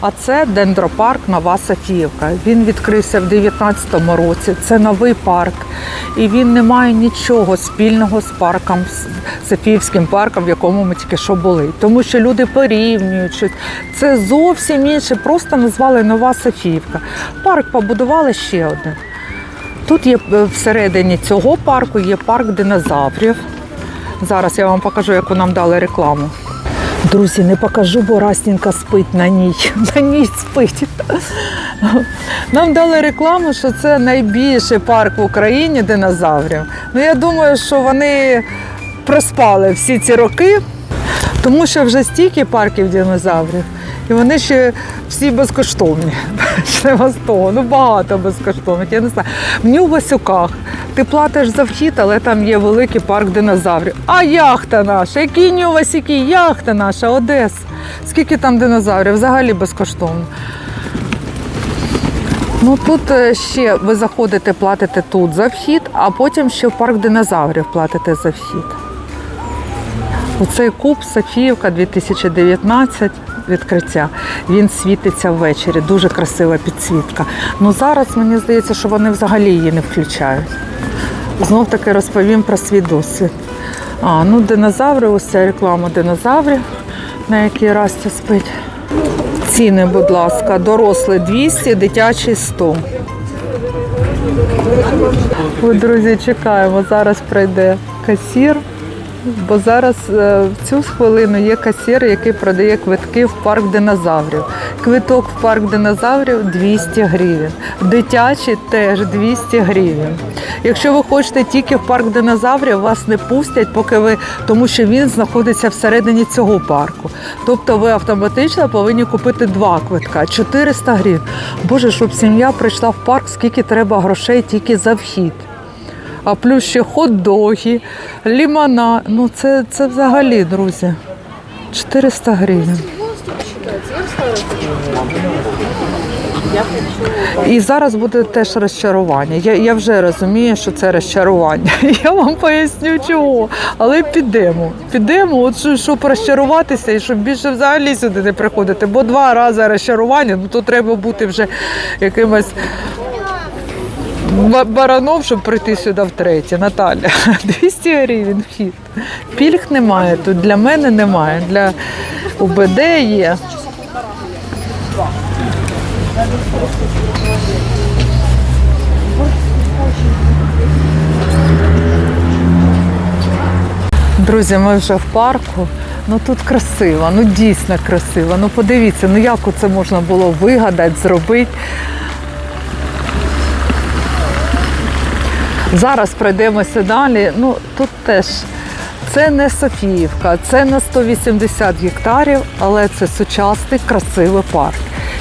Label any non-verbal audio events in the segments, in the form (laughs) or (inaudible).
А це дендропарк Нова Софіївка. Він відкрився в 2019 році. Це новий парк. І він не має нічого спільного з парком, Софіївським парком, в якому ми тільки що були. Тому що люди порівнюють. Це зовсім інше. Просто назвали Нова Софіївка. Парк побудували ще один. Тут є е, всередині цього парку є парк динозаврів. Зараз я вам покажу, яку нам дали рекламу. Друзі, не покажу, бо Растінка спить на ній. (laughs) На ній спить. Нам дали рекламу, що це найбільший парк в Україні динозаврів. Ну я думаю, що вони проспали всі ці роки, тому що вже стільки парків динозаврів, і вони ще всі безкоштовні. (laughs) З того. Ну багато безкоштовних. Я не знаю. В Нью-Васюках ти платиш за вхід, але там є великий парк динозаврів. А яхта наша, які Нью-Васюки, яхта наша, Одеса. Скільки там динозаврів? Взагалі безкоштовно. Ну тут е, ще ви заходите, платите тут за вхід, а потім ще в парк динозаврів платите за вхід. Оцей куб Софіївка 2019 відкриття. Він світиться ввечері. Дуже красива підсвітка. Ну зараз мені здається, що вони взагалі її не включають. Знов таки розповім про свій досвід. А, ну динозаври, ось ця реклама динозаврів, на якій Растя спить. Ціни, будь ласка, дорослий 200, дитячий 100. Ой, друзі, чекаємо. Зараз прийде касір. Бо зараз е, в цю хвилину є касір, який продає квитки в парк динозаврів. Квиток в парк динозаврів 200 гривень. Дитячий теж 200 гривень. Якщо ви хочете тільки в парк динозаврів, вас не пустять, поки ви, тому що він знаходиться всередині цього парку. Тобто ви автоматично повинні купити два квитка 400 гривень. Боже, щоб сім'я прийшла в парк, скільки треба грошей тільки за вхід а плюс ще хот-доги, лімона. Ну це, це взагалі, друзі. 400 гривень. І зараз буде теж розчарування. Я, я вже розумію, що це розчарування. (laughs) Я вам поясню чого. Але підемо. Підемо, от що- щоб розчаруватися і щоб більше взагалі сюди не приходити. Бо два рази розчарування, ну то треба бути вже якимось Баранов, щоб прийти сюди втретє. Наталя, (laughs) 200 гривень вхід. Пільг немає тут, для мене немає. Для УБД є. Друзі, ми вже в парку. Ну тут красиво, ну дійсно красиво. Ну подивіться, ну як це можна було вигадати, зробити. Зараз пройдемося далі. Ну тут теж це не Софіївка, це на 180 гектарів, але це сучасний красивий парк.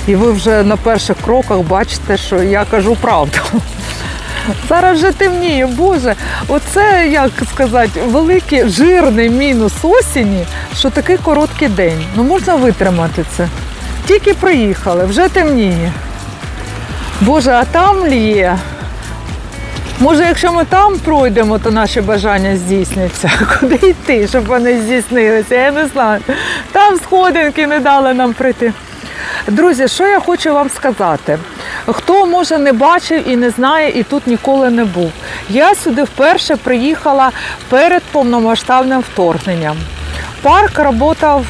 І ви вже на перших кроках бачите, що я кажу правду. Зараз вже темніє, Боже. Оце, як сказати, великий жирний мінус осені, що такий короткий день. Ну можна витримати це. Тільки приїхали, вже темніє. Боже, а там лє. Може, якщо ми там пройдемо, то наші бажання здійсняться. (laughs) Куди йти, щоб вони здійснилися? Я не знаю. Там сходинки не дали нам прийти. Друзі, що я хочу вам сказати? Хто може не бачив і не знає, і тут ніколи не був. Я сюди вперше приїхала перед повномасштабним вторгненням. Парк працював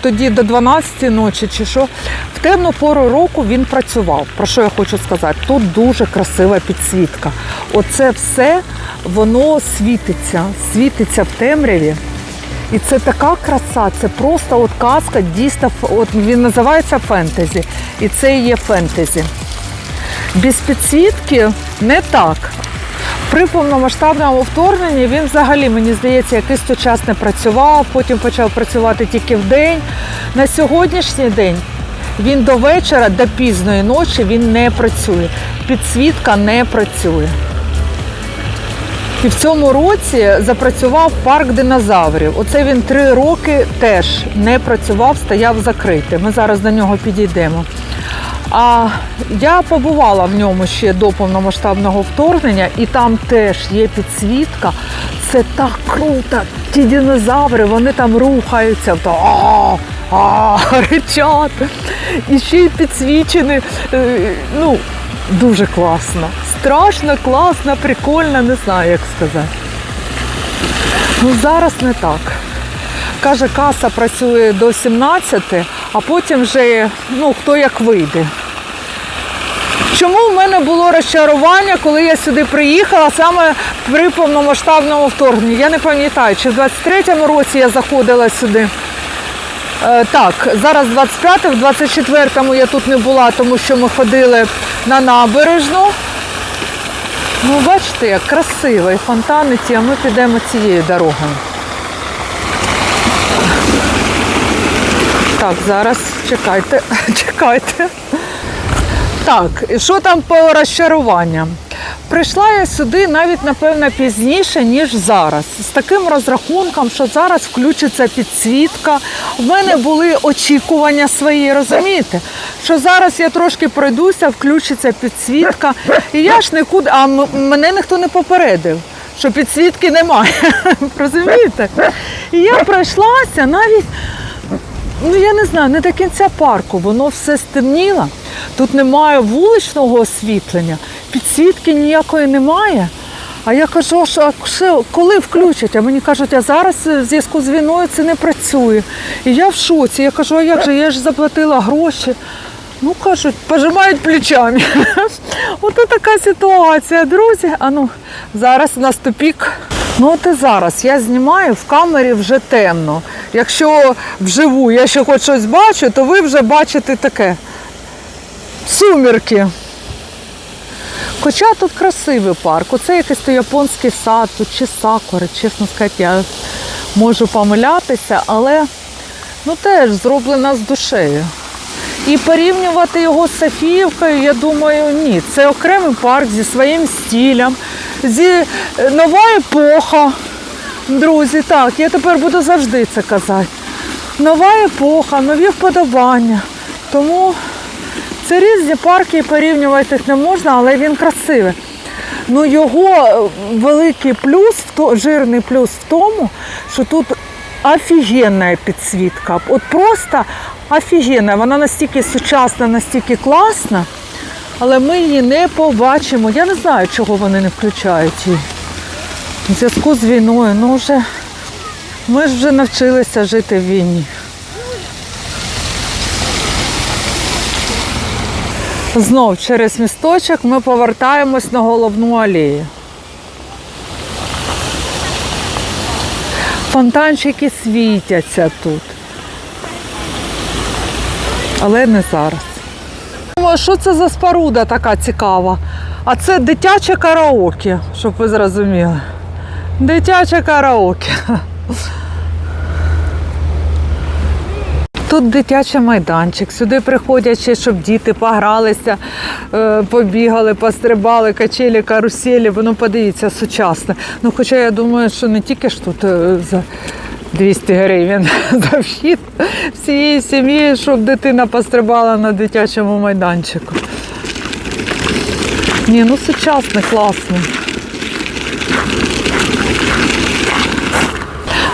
тоді до 12 ночі чи що. В темну пору року він працював. Про що я хочу сказати? Тут дуже красива підсвітка. Оце все воно світиться, світиться в темряві. І це така краса, це просто от казка, дійсно, от він називається фентезі. І це і є фентезі. Без підсвітки не так. При повномасштабному вторгненні він взагалі, мені здається, якийсь той час не працював, потім почав працювати тільки в день. На сьогоднішній день він до вечора, до пізної ночі він не працює. Підсвітка не працює. І в цьому році запрацював парк динозаврів. Оце він три роки теж не працював, стояв закритий. Ми зараз до нього підійдемо. А я побувала в ньому ще до повномасштабного вторгнення, і там теж є підсвітка. Це так круто. Ті динозаври, вони там рухаються. То, а. І ще й підсвічені. Е, Ну, дуже класно. Страшно, класно, прикольно, не знаю, як сказати. Ну, зараз не так. Каже, каса працює до 17, а потім вже ну, хто як вийде. Чому в мене було розчарування, коли я сюди приїхала саме при повномасштабному вторгненні? Я не пам'ятаю, чи в 23-му році я заходила сюди. Е, так, зараз 25 в 24-му я тут не була, тому що ми ходили на набережну. Ну, бачите, як красиво, і фонтани ті, а ми підемо цією дорогою. Так, зараз чекайте, (laughs) чекайте. Так, що там по розчаруванням? Прийшла я сюди навіть, напевно, пізніше, ніж зараз. З таким розрахунком, що зараз включиться підсвітка. У мене були очікування свої, розумієте? Що зараз я трошки пройдуся, включиться підсвітка. І я ж нікуди, а мене ніхто не попередив, що підсвітки немає. (laughs) Розумієте? І я пройшлася навіть ну я не знаю, не до кінця парку, воно все стемніло. Тут немає вуличного освітлення, підсвітки ніякої немає. А я кажу, «А коли включать? А мені кажуть, а зараз в зв'язку з війною це не працює. І я в шоці. Я кажу, а як же, я ж заплатила гроші. Ну, кажуть, пожимають плечами. (laughs) Ото така ситуація, друзі. А ну, зараз у нас тупік. Ну от і зараз я знімаю в камері вже темно. Якщо вживу я ще хоч щось бачу, то ви вже бачите таке. Сумірки. Хоча тут красивий парк. Оце якийсь то японський сад, тут чи сакури, чесно сказати, я можу помилятися, але ну теж зроблена з душею. І порівнювати його з Софіївкою, я думаю, ні. Це окремий парк зі своїм стилем, зі е, нова епоха. Друзі, так, я тепер буду завжди це казати. Нова епоха, нові вподобання. Тому це різні парки порівнювати їх не можна, але він красивий. Ну його е, великий плюс, жирний плюс в тому, що тут офігенна підсвітка. От просто офігенна. Вона настільки сучасна, настільки класна, але ми її не побачимо. Я не знаю, чого вони не включають її. У зв'язку з війною, ну вже ми ж вже навчилися жити в війні. Знов через місточок ми повертаємось на головну алею. Фонтанчики світяться тут. Але не зараз. Думаю, що це за споруда така цікава? А це дитяче караоке, щоб ви зрозуміли. Дитяче караоке. Тут дитячий майданчик. Сюди приходять ще, щоб діти погралися, е, побігали, пострибали, качелі, каруселі. Воно подивіться сучасне. Ну, хоча я думаю, що не тільки ж тут е, за 200 гривень (laughs) за вхід всієї сім'ї, щоб дитина пострибала на дитячому майданчику. Ні, ну сучасний, класний.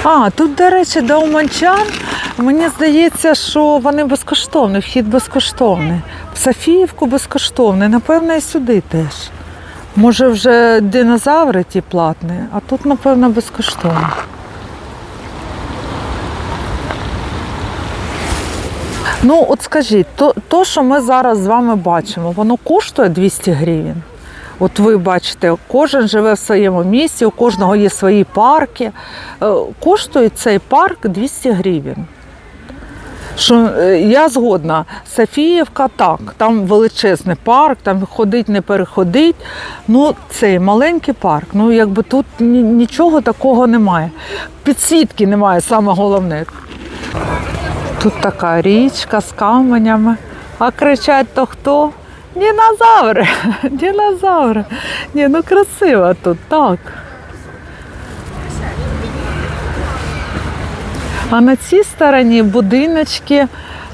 А, тут, до речі, до Уманчан, мені здається, що вони безкоштовні, вхід безкоштовний. В Софіївку безкоштовний, напевно, і сюди теж. Може, вже динозаври ті платні, а тут, напевно, безкоштовно. Ну, от скажіть, то, то, що ми зараз з вами бачимо, воно коштує 200 гривень. От ви бачите, кожен живе в своєму місці, у кожного є свої парки. Е, Коштує цей парк 200 гривень. Що е, я згодна, Софіївка так, там величезний парк, там ходить, не переходить. Ну, цей маленький парк, ну якби тут нічого такого немає. Підсвітки немає, саме головне. Тут така річка з каменями. А кричать то хто? Дінозаври! (laughs) Дінозаври! Ні, ну красиво тут, так. А на цій стороні будиночки,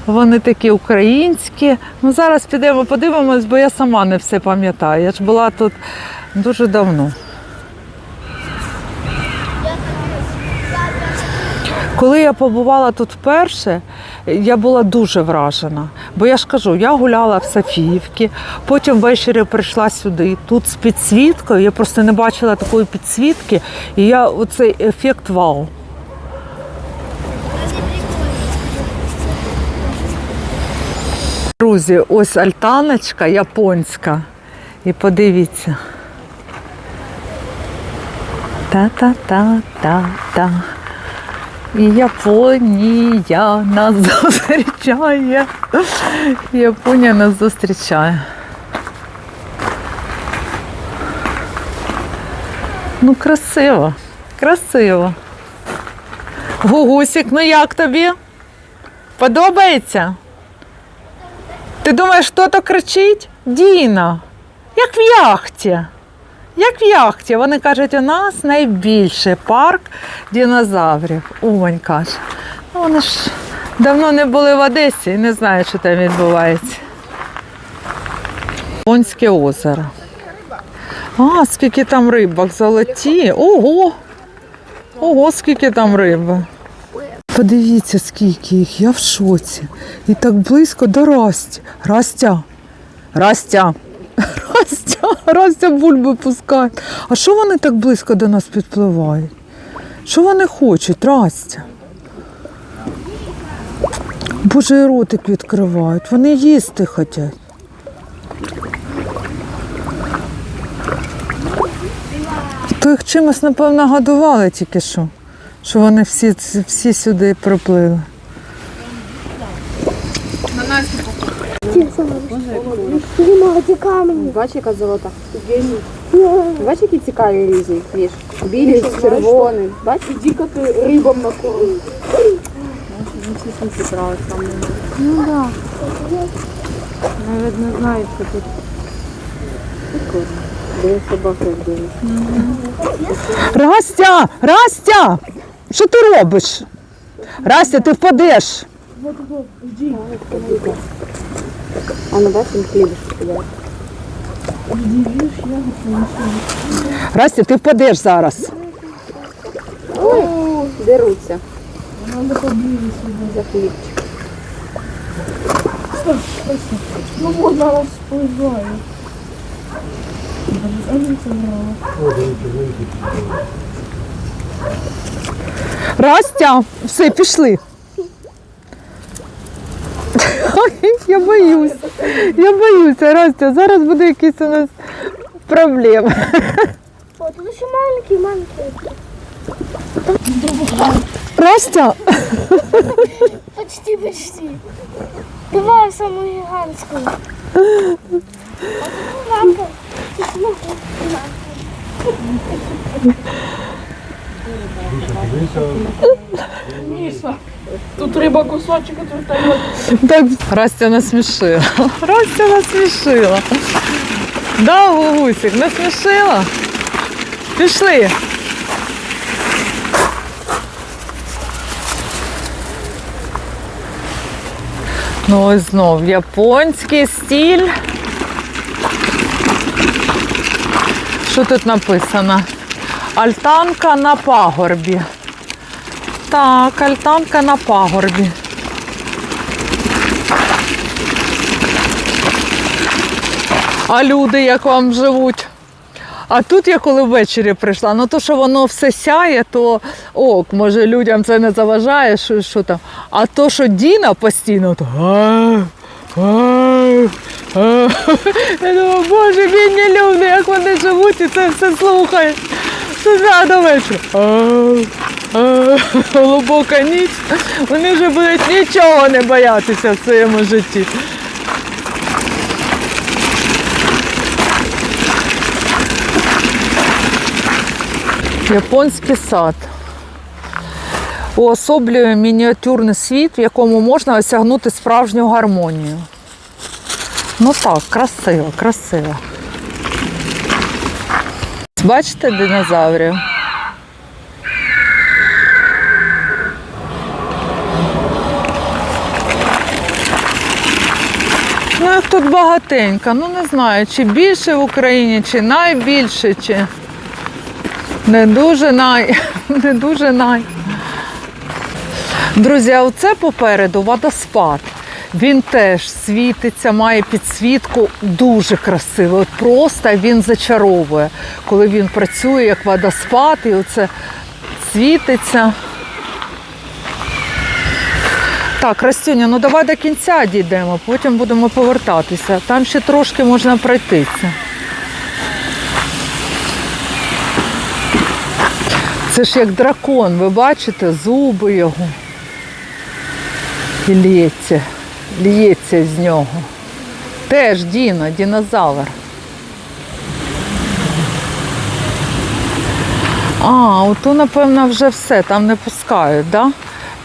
вони такі українські. Ну зараз підемо подивимось, бо я сама не все пам'ятаю. Я ж була тут дуже давно. Коли я побувала тут вперше, я була дуже вражена. Бо я ж кажу, я гуляла в Софіївці, потім ввечері прийшла сюди. Тут з підсвіткою, я просто не бачила такої підсвітки, і я оцей ефект вау. Друзі, ось альтаночка японська. І подивіться. Та-та-та-та-та. І Японія нас (laughs) зустрічає. Японія нас зустрічає. Ну, красиво, красиво. Гугусік, ну як тобі? Подобається? Ти думаєш, хто то кричить? Діна, як в яхті. Як в яхті. Вони кажуть, у нас найбільший парк динозаврів. Умань каже. Ну, вони ж давно не були в Одесі і не знають, що там відбувається. Понське озеро. А, скільки там рибок золоті. Ого! Ого, скільки там риби. Подивіться, скільки їх, я в шоці. І так близько до Расті. Растя. Растя. Растя, (laughs) Растя бульби пускає. А що вони так близько до нас підпливають? Що вони хочуть, Растя? Боже, і ротик відкривають. Вони їсти хочуть. То їх чимось, напевно, годували тільки що. Що вони всі, всі сюди. Діма, ті камені. Бачиш, яка золота. Бачиш, які цікаві різні. Білі, червоні. Бачиш? Іди-ка ти рибам на корм. Ну да. Навіть не знаю, що тут. Де собака вдома. Растя! Растя! Що ти робиш? Растя, ти впадеш. А на бачиш, хліб кидає. Растя, ти впадеш зараз. Ой, деруться. За хлібчик. Ну вот зараз спливає. Растя, все, пішли. Я боюсь. Я боюся, Растя, зараз буде якісь у нас проблеми. О, тут ще маленький, маленький. Растя, Почти, почти. Давай саму гігантську. Лампа. Тут риба кусочок, тарілка. так, Растя насмішила. Растя насмішила. Да, Гугусик, насмішила? Пішли. Ну ось знов японський стіль. Що тут написано? Альтанка на пагорбі. Так, альтанка на пагорбі. А люди як вам живуть? А тут я коли ввечері прийшла, ну то, що воно все сяє, то ок, може людям це не заважає, що, що там. А то, що Діна постійно, то я думаю, боже, бідні люди, як вони живуть і це все слухають. Утра до вечора. Глибока ніч. Вони вже будуть нічого не боятися в своєму житті. Японський сад уособлює мініатюрний світ, в якому можна осягнути справжню гармонію. Ну так, красиво, красиво. Бачите динозаврів? Ну, їх тут багатенько. Ну не знаю, чи більше в Україні, чи найбільше, чи не дуже най, (laughs) не дуже най. Друзі, а оце попереду водоспад. Він теж світиться, має підсвітку дуже красиво. От просто він зачаровує, коли він працює як водоспад, і оце світиться. Так, Растюня, ну давай до кінця дійдемо, потім будемо повертатися. Там ще трошки можна пройтися. Це ж як дракон, ви бачите, зуби його. І лється з нього. Теж Діна, динозавр. А, ото, напевно, вже все, там не пускають, да?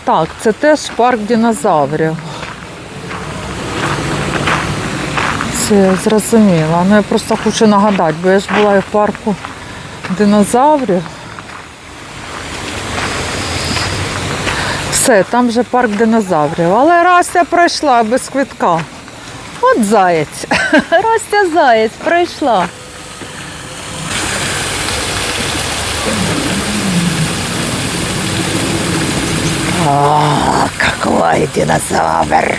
Так, це теж парк динозаврів. Це я зрозуміла. Ну я просто хочу нагадати, бо я ж була і в парку динозаврів. Все, там вже парк динозаврів. Але Растя пройшла без квитка. От заєць. (laughs) Растя заєць пройшла. О, какой динозавр!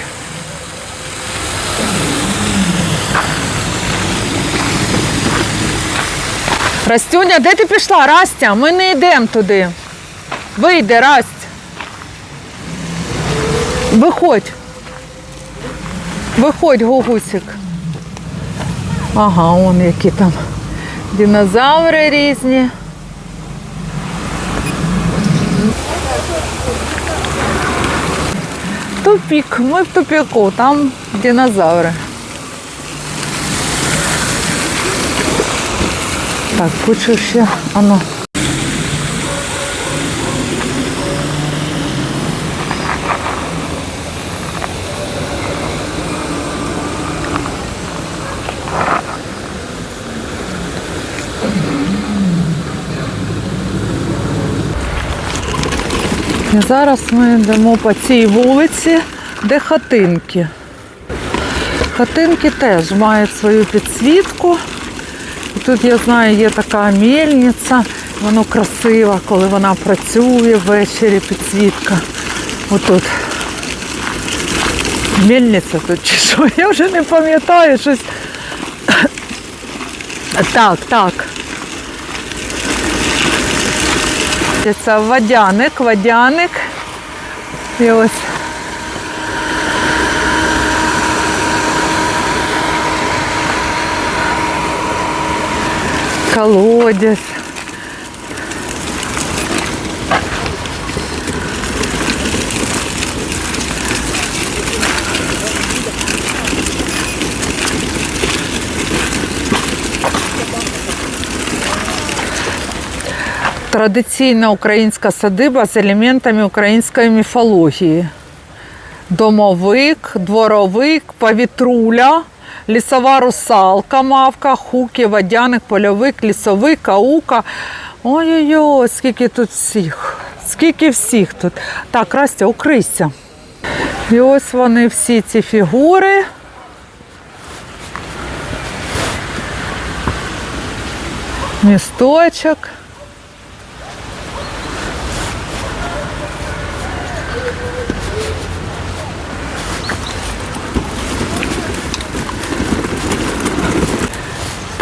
Растюня, де ти пішла? Растя, ми не йдемо туди. Вийди, Расть. Виходь. Виходь, гугусик. Ага, он які там динозаври різні. Тупік, ми в тупіку, там динозаври. Так, хочу ще, ано. Зараз ми йдемо по цій вулиці, де хатинки. Хатинки теж мають свою підсвітку. Тут, я знаю, є така мельниця, воно красиво, коли вона працює ввечері, підсвітка. Отут. Мельниця тут чи що, (laughs) я вже не пам'ятаю щось. (coughs) Так, так. Це водяник, водяник. І ось. Колодязь. Традиційна українська садиба з елементами української міфології. Домовик, дворовик, повітруля, лісова русалка, мавка, хуки, водяник, польовик, лісовик, аука. Ой-ой-ой, скільки тут всіх. Скільки всіх тут. Так, Растя, укрийся. І ось вони всі ці фігури. Місточок.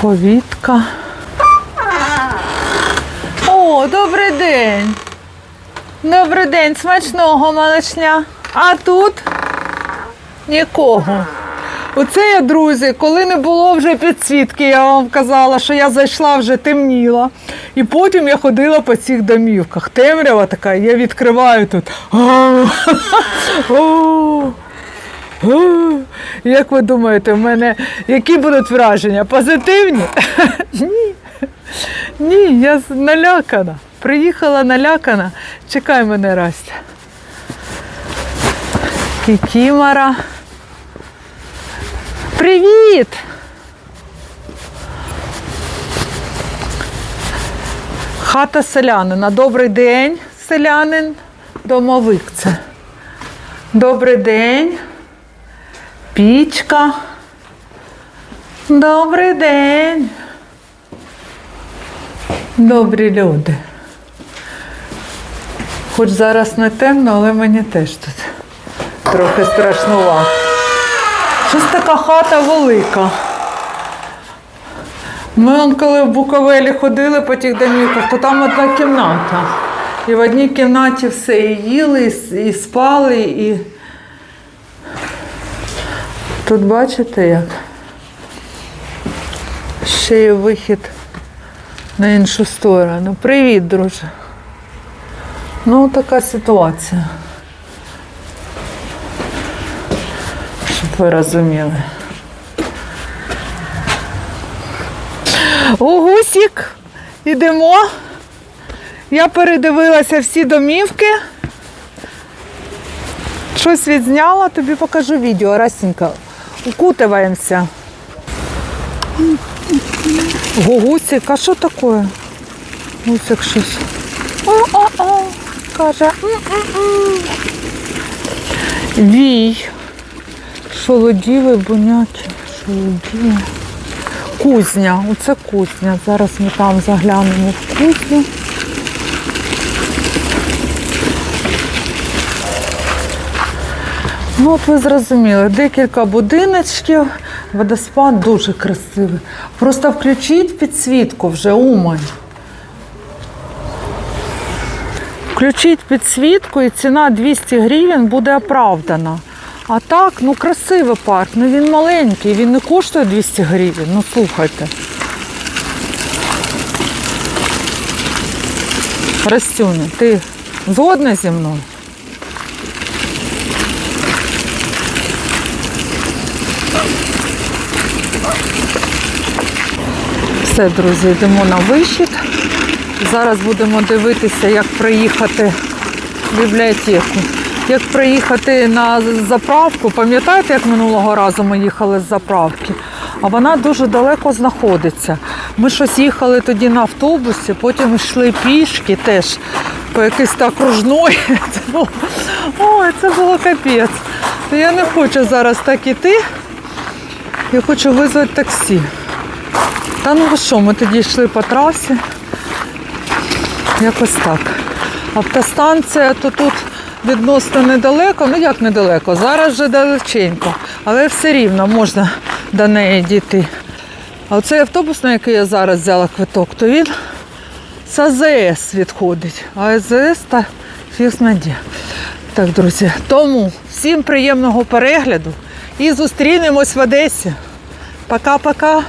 Повітка. О, добрий день. Добрий день, смачного малишня. А тут нікого. Оце я, друзі, коли не було вже підсвітки, я вам казала, що я зайшла вже темніла. І потім я ходила по цих домівках. Темрява така, я відкриваю тут. Як ви думаєте, в мене які будуть враження? Позитивні? (laughs) Ні. Ні, я налякана. Приїхала налякана. Чекай мене, Растя. Кікімора. Привіт! Хата селянина. Добрий день, селянин. Домовик це. Добрий день. Пічка. Добрий день. Добрі люди. Хоч зараз не темно, але мені теж тут трохи страшнувато. Щось така хата велика. Ми коли в Буковелі ходили по тих домівках, то там одна кімната. І в одній кімнаті все і їли, і спали, і тут бачите як? Ще є вихід на іншу сторону. Привіт, друже. Ну, така ситуація. Щоб ви розуміли. У гусік, ідемо. Я передивилася всі домівки. Щось відзняла, тобі покажу відео, Расінька. Укутываємося. Гугусик, а що таке? Гусик щось. О-о-о, каже. Вій. Шолодіви, буняки. Шолодіви. Кузня. Оце кузня. Зараз ми там заглянемо в кузню. Ну, от ви зрозуміли, декілька будиночків, водоспад дуже красивий. Просто включіть підсвітку вже умань. Включіть підсвітку і ціна 200 гривень буде оправдана. А так, ну красивий парк, ну він маленький, він не коштує 200 гривень. Ну слухайте. Растюня, ти згодна зі мною? Все, друзі, йдемо на вихід. Зараз будемо дивитися, як проїхати в бібліотеку. Як проїхати на заправку, пам'ятаєте, як минулого разу ми їхали з заправки? А вона дуже далеко знаходиться. Ми щось їхали тоді на автобусі, потім йшли пішки теж по якійсь так кружної. (laughs) Ой, це було капець. Я не хочу зараз так іти. Я хочу визвати таксі. Та ну що, ми тоді йшли по трасі. Якось так. Автостанція то тут відносно недалеко, ну як недалеко, зараз вже далеченько, але все рівно можна до неї дійти. А оцей автобус, на який я зараз взяла квиток, то він з АЗС відходить. А АЗС та фіг знаде. Так, друзі, тому всім приємного перегляду і зустрінемось в Одесі. Пока-пока.